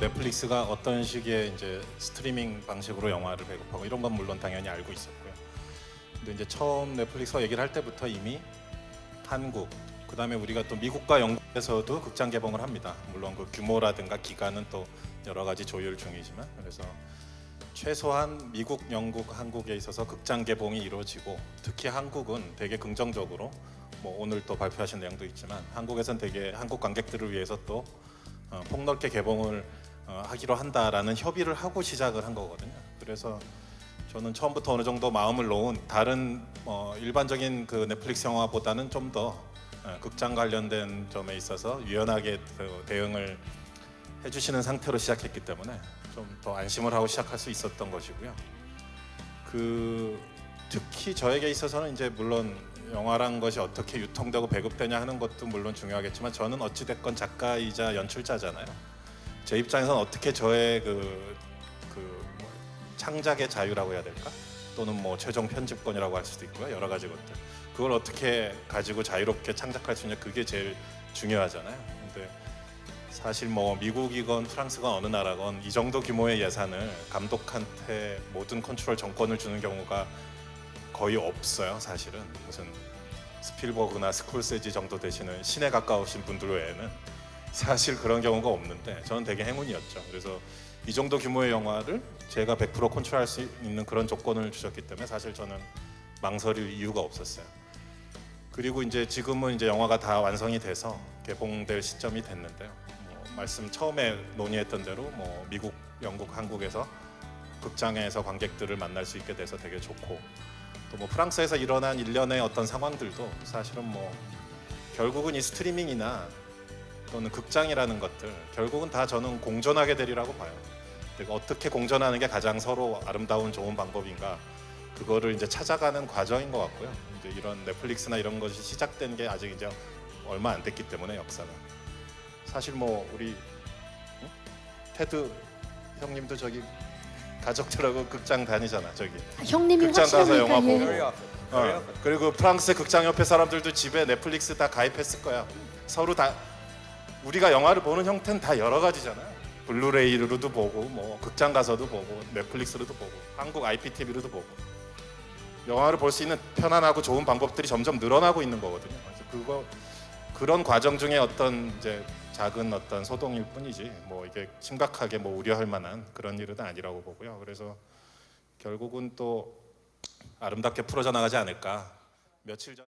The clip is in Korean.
넷플릭스가 어떤 식의 이제 스트리밍 방식으로 영화를 배급하고 이런 건 물론 당연히 알고 있었고요. 근데 이제 처음 넷플릭스와 얘기를 할 때부터 이미 한국 그다음에 우리가 또 미국과 영국에서도 극장 개봉을 합니다. 물론 그 규모라든가 기간은 또 여러 가지 조율 중이지만 그래서 최소한 미국, 영국, 한국에 있어서 극장 개봉이 이루어지고 특히 한국은 되게 긍정적으로 뭐 오늘 또 발표하신 내용도 있지만 한국에선 되게 한국 관객들을 위해서 또 어, 폭넓게 개봉을 어, 하기로 한다라는 협의를 하고 시작을 한 거거든요. 그래서 저는 처음부터 어느 정도 마음을 놓은 다른 어, 일반적인 그 넷플릭스 영화보다는 좀더 극장 관련된 점에 있어서 유연하게 그 대응을 해주시는 상태로 시작했기 때문에 좀 더 안심을 하고 시작할 수 있었던 것이고요. 그 특히 저에게 있어서는 이제 물론 영화란 것이 어떻게 유통되고 배급되냐 하는 것도 물론 중요하겠지만 저는 어찌 됐건 작가이자 연출자잖아요. 제 입장에서는 어떻게 저의 그, 그 뭐, 창작의 자유라고 해야 될까? 또는 뭐 최종 편집권이라고 할 수도 있고요. 여러 가지 것들. 그걸 어떻게 가지고 자유롭게 창작할 수 있냐 그게 제일 중요하잖아요. 근데 사실 뭐 미국이건 프랑스건 어느 나라건 이 정도 규모의 예산을 감독한테 모든 컨트롤 정권을 주는 경우가 거의 없어요. 사실은 무슨 스필버그나 스콜세지 정도 되시는 신에 가까우신 분들 외에는 사실 그런 경우가 없는데 저는 되게 행운이었죠. 그래서 이 정도 규모의 영화를 제가 100% 컨트롤할 수 있는 그런 조건을 주셨기 때문에 사실 저는 망설일 이유가 없었어요. 그리고 이제 지금은 이제 영화가 다 완성이 돼서 개봉될 시점이 됐는데요. 뭐 말씀 처음에 논의했던 대로 뭐 미국, 영국, 한국에서 극장에서 관객들을 만날 수 있게 돼서 되게 좋고 또 뭐 프랑스에서 일어난 일련의 어떤 상황들도 사실은 뭐 결국은 이 스트리밍이나 또는 극장이라는 것들 결국은 다 저는 공존하게 되리라고 봐요. 근데 어떻게 공존하는 게 가장 서로 아름다운 좋은 방법인가 그거를 이제 찾아가는 과정인 것 같고요. 이제 이런 넷플릭스나 이런 것이 시작된 게 아직 이제 얼마 안 됐기 때문에 역사가 사실 뭐 우리 응? 테드 형님도 저기 가족들하고 극장 다니잖아 저기 형님이 극장 가서 영화 확실하니까 보고. 예. 어, 그리고 프랑스 극장 옆에 사람들도 집에 넷플릭스 다 가입했을 거야. 서로 다 우리가 영화를 보는 형태는 다 여러 가지잖아요. 블루레이로도 보고 뭐 극장 가서도 보고 넷플릭스로도 보고 한국 IPTV로도 보고 영화를 볼 수 있는 편안하고 좋은 방법들이 점점 늘어나고 있는 거거든요. 그래서 그거 그런 과정 중에 어떤 이제 작은 어떤 소동일 뿐이지 뭐 이게 심각하게 뭐 우려할 만한 그런 일은 아니라고 보고요. 그래서 결국은 또 아름답게 풀어져 나가지 않을까. 며칠 전